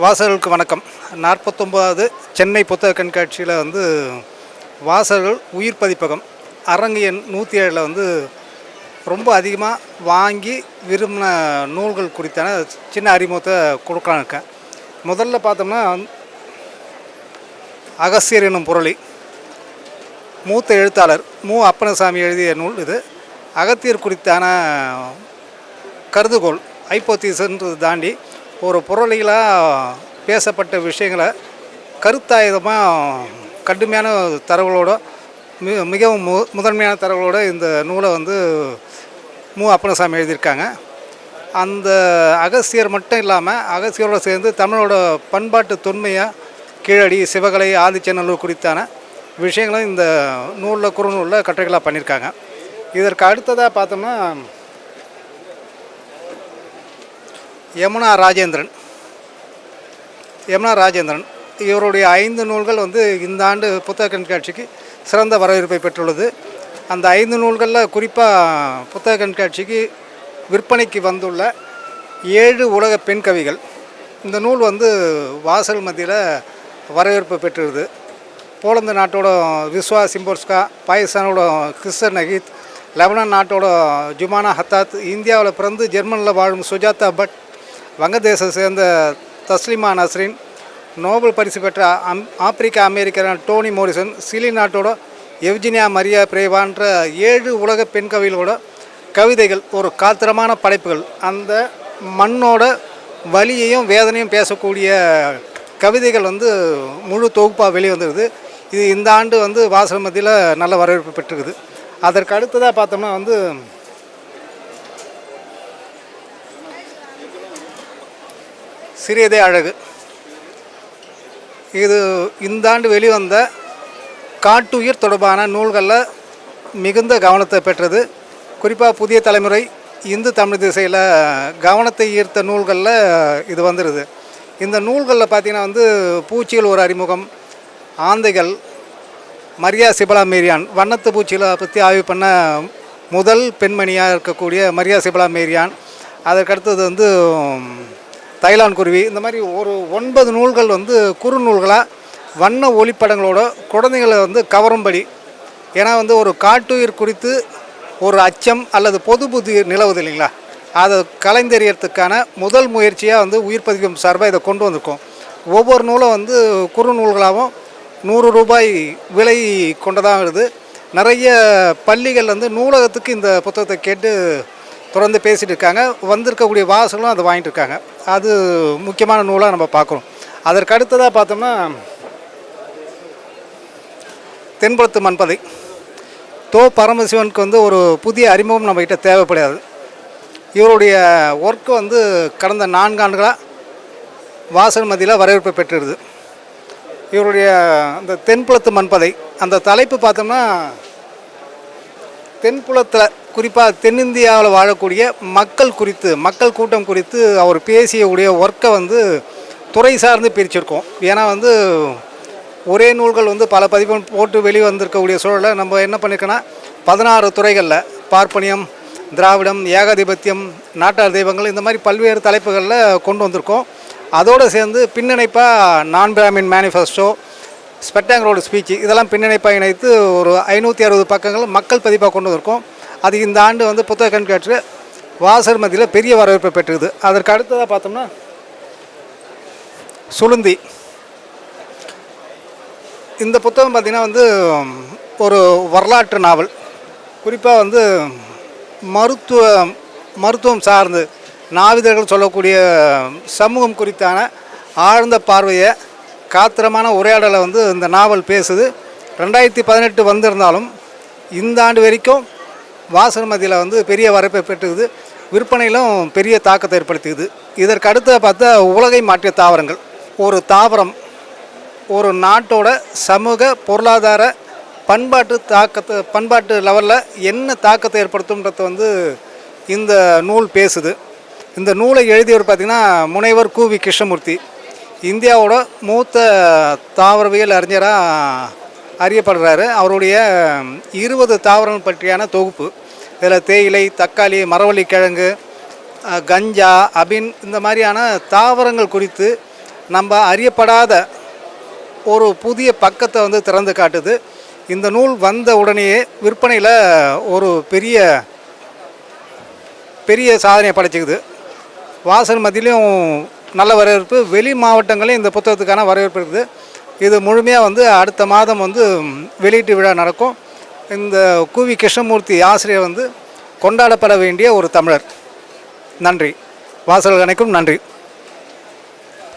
வாசகர்களுக்கு வணக்கம். நாற்பத்தொம்போது சென்னை புத்தக கண்காட்சியில் வந்து வாசகர்கள் உயிர் பதிப்பகம் அரங்கு எண் நூற்றி ஏழில் வந்து ரொம்ப அதிகமாக வாங்கி விரும்பின நூல்கள் குறித்தான சின்ன அறிமுகத்தை கொடுக்கலாம் இருக்கேன். முதல்ல பார்த்தோம்னா அகஸ்தியர் என்னும் பொருளி மூத்த எழுத்தாளர் மு. அப்பனசாமி எழுதிய நூல் இது. அகத்தியர் குறித்தான கருதுகோள் ஐப்போத்தீசன்றது தாண்டி ஒரு புரளிகளாக பேசப்பட்ட விஷயங்களை கருத்தாயுதமாக கடுமையான தரவுகளோட மி மிகவும் மு முதன்மையான தரவுகளோட இந்த நூலை வந்து மு. அப்பனசாமி எழுதியிருக்காங்க. அந்த அகஸ்தியர் மட்டும் இல்லாமல் அகஸ்தியரோட சேர்ந்து தமிழோட பண்பாட்டு தொன்மையாக கீழடி சிவகலை ஆதிச்சநல்லூர் குறித்தான விஷயங்களும் இந்த நூலில் குறுநூலில் கட்டுரைகளாக பண்ணியிருக்காங்க. இதற்கு அடுத்ததாக பார்த்தோம்னா யமுனா ராஜேந்திரன். யமுனா ராஜேந்திரன். இவருடைய ஐந்து நூல்கள் வந்து இந்த ஆண்டு புத்தக கண்காட்சிக்கு சிறந்த வரவேற்பை பெற்றுள்ளது. அந்த ஐந்து நூல்களில் குறிப்பாக புத்தக கண்காட்சிக்கு விற்பனைக்கு வந்துள்ள ஏழு உலக பெண் கவிகள். இந்த நூல் வந்து வாசல் மத்தியில் வரவேற்பு பெற்றுருது. போலந்து நாட்டோட விஸ்வா சிம்போர்ஸ்கா பாகிஸ்தானோட கிறிஸ்டர் நகீத் லெபனான் நாட்டோட ஜுமானா ஹத்தாத் இந்தியாவில் பிறந்து ஜெர்மனில் வாழும் சுஜாதா பட் வங்கதேசத்தை சேர்ந்த தஸ்லிமா நஸ்ரின் நோபல் பரிசு பெற்ற அம் ஆப்பிரிக்க அமெரிக்கரான டோனி மோரிசன் சிலி நாட்டோட எவ்ஜினியா மரியா பிரேவான்ற ஏழு உலக பெண் கவிகளோட கவிதைகள் ஒரு காத்திரமான படைப்புகள். அந்த மண்ணோட வலியையும் வேதனையும் பேசக்கூடிய கவிதைகள் வந்து முழு தொகுப்பாக வெளிவந்துருது இது இந்த ஆண்டு வந்து வாசல் மத்தியில் நல்ல வரவேற்பு பெற்றுருக்குது. அதற்கு அடுத்ததாக பார்த்தோம்னா வந்து சிறியதே அழகு. இது இந்த ஆண்டு வெளிவந்த காட்டுயிர் தொடர்பான நூல்களில் மிகுந்த கவனத்தை பெற்றது. குறிப்பாக புதிய தலைமுறை இந்து தமிழ் திசையில் கவனத்தை ஈர்த்த நூல்களில் இது வந்துடுது இந்த நூல்களில் பார்த்திங்கன்னா வந்து பூச்சிகள் ஒரு அறிமுகம் ஆந்தைகள் மரியா சிபலா மேரியான் வண்ணத்து பூச்சிகளை பற்றி ஆய்வு பண்ண முதல் பெண்மணியாக இருக்கக்கூடிய மரியா சிபலா மேரியான். அதற்கடுத்தது வந்து தைலான் குருவி. இந்த மாதிரி ஒரு ஒன்பது நூல்கள் வந்து குறுநூல்களாக வண்ண ஒளிப்படங்களோட குழந்தைங்களை வந்து கவரும்படி. ஏன்னா வந்து ஒரு காட்டுயிர் குறித்து ஒரு அச்சம் அல்லது பொது புத்தி நிலவுது இல்லைங்களா? அதை கலைந்தெறியறதுக்கான முதல் முயற்சியாக வந்து உயிர் பதிக்கும் சார்பாக இதை கொண்டு வந்திருக்கோம். ஒவ்வொரு நூலும் வந்து குறுநூல்களாகவும் நூறு ரூபாய் விலை கொண்டதாக இருக்குது நிறைய பள்ளிகள் வந்து நூலகத்துக்கு இந்த புத்தகத்தை கேட்டு தொடர்ந்து பேசிகிட்டு இருக்காங்க. வந்திருக்கக்கூடிய வாசலும் அதை வாங்கிட்டு இருக்காங்க. அது முக்கியமான நூலாக நம்ம பார்க்குறோம் அதற்கு அடுத்ததாக பார்த்தோம்னா தென்புலத்து மண்பதை. தோ பரமசிவனுக்கு வந்து ஒரு புதிய அறிமுகம் நம்மக்கிட்ட தேவைப்படாது. இவருடைய ஒர்க்கு வந்து கடந்த நான்காண்டுகளாக வாசல் மதியில் வரவேற்பு பெற்றிருது. இவருடைய அந்த தென்புலத்து மண்பதை அந்த தலைப்பு பார்த்தோம்னா தென்புலத்தில் குறிப்பாக தென்னிந்தியாவில் வாழக்கூடிய மக்கள் குறித்து மக்கள் கூட்டம் குறித்து அவர் பேசியக்கூடிய ஒர்க்கை வந்து துறை சார்ந்து பிரிச்சிருக்கோம். ஏன்னா வந்து ஒரே நூல்கள் வந்து பல பதிப்புகள் போட்டு வெளிவந்திருக்கக்கூடிய வந்திருக்கக்கூடிய சூழலில் நம்ம என்ன பண்ணியிருக்கோன்னா பதினாறு துறைகளில் பார்ப்பனியம் திராவிடம் ஏகாதிபத்தியம் நாட்டார் தெய்வங்கள் இந்த மாதிரி பல்வேறு தலைப்புகளில் கொண்டு வந்திருக்கோம். அதோடு சேர்ந்து பின்னணைப்பாக நான் பிராமின் மேனிஃபெஸ்டோ ஸ்பெட்டாங்கரோட ஸ்பீச் இதெல்லாம் பின்னணைப்பாக இணைத்து ஒரு ஐநூற்றி அறுபது பக்கங்கள் மக்கள் பதிப்பாக கொண்டு வந்திருக்கோம். அது இந்த ஆண்டு வந்து புத்தக கண்காட்சியில் வாசர் மத்தியில் பெரிய வரவேற்பை பெற்றுது. அதற்கு அடுத்ததாக பார்த்தோம்னா சுளுந்தி. இந்த புத்தகம் பார்த்திங்கன்னா வந்து ஒரு வரலாற்று நாவல். குறிப்பாக வந்து மருத்துவ மருத்துவம் சார்ந்து நாவிதர்கள் சொல்லக்கூடிய சமூகம் குறித்தான ஆழ்ந்த பார்வையை காத்திரமான உரையாடலை வந்து இந்த நாவல் பேசுது. ரெண்டாயிரத்தி பதினெட்டு வந்திருந்தாலும் இந்த ஆண்டு வரைக்கும் வாசன்மதியில் வந்து பெரிய வரப்பை பெற்றுக்குது. விற்பனையிலும் பெரிய தாக்கத்தை ஏற்படுத்திக்குது. இதற்கு அடுத்த பார்த்தா உலகை மாற்றிய தாவரங்கள். ஒரு தாவரம் ஒரு நாட்டோட சமூக பொருளாதார பண்பாட்டு தாக்கத்தை பண்பாட்டு லெவலில் என்ன தாக்கத்தை ஏற்படுத்தும்ன்றத வந்து இந்த நூல் பேசுது. இந்த நூலை எழுதியவர் பார்த்திங்கன்னா முனைவர் கு வி கிருஷ்ணமூர்த்தி. இந்தியாவோட மூத்த தாவரவியல் அறிஞராக அறியப்படுறாரு. அவருடைய இருபது தாவரங்கள் பற்றியான தொகுப்பு. இதில் தேயிலை தக்காளி மரவள்ளி கிழங்கு கஞ்சா அபின் இந்த மாதிரியான தாவரங்கள் குறித்து நம்ம அறியப்படாத ஒரு புதிய பக்கத்தை வந்து திறந்து காட்டுது. இந்த நூல் வந்த உடனேயே விற்பனையில் ஒரு பெரிய பெரிய சாதனையை படைச்சிக்குது. வாசல் மதியிலையும் நல்ல வரவேற்பு. வெளி மாவட்டங்களையும் இந்த புத்தகத்துக்கான வரவேற்பு இருக்குது. இது முழுமையாக வந்து அடுத்த மாதம் வந்து வெளியீட்டு விழா நடக்கும். இந்த கூவி கிருஷ்ணமூர்த்தி ஆசிரியர் வந்து கொண்டாடப்பட வேண்டிய ஒரு தமிழர். நன்றி. வாசல் அனைக்கும் நன்றி.